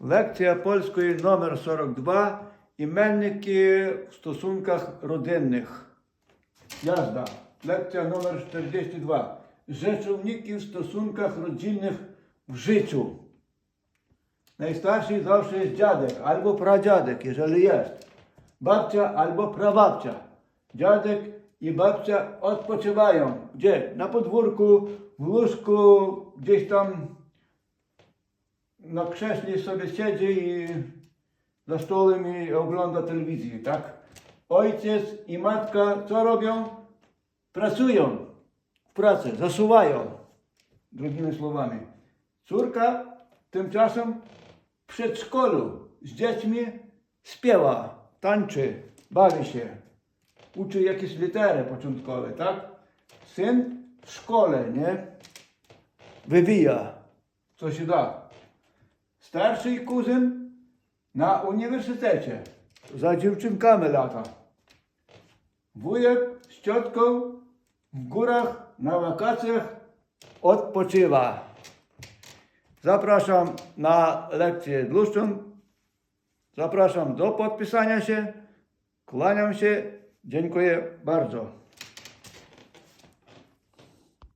Лекція польської номер 42 Іменники в стосунках родинних. Jazda. Lekcja numer 42. Rzeczowniki w stosunkach rodzinnych w życiu. Najstarszy zawsze jest dziadek albo pradziadek, jeżeli jest. Babcia albo prababcia. Dziadek i babcia odpoczywają. Gdzie? Na podwórku, w łóżku, gdzieś tam na krześle sobie siedzi i za stołem i ogląda telewizję, tak? Ojciec i matka co robią? Pracują w zasuwają. Drugimi słowami. Córka tymczasem w przedszkolu z dziećmi śpiewa, tańczy, bawi się, uczy jakieś litery początkowe, tak? Syn w szkole, nie? Wywija, co się da. Starszy kuzyn na uniwersytecie za dziewczynkami lata. Wujek z ciotką w górach na wakacjach odpoczywa. Zapraszam na lekcję dłuższą. Zapraszam do podpisania się. Kłaniam się. Dziękuję bardzo.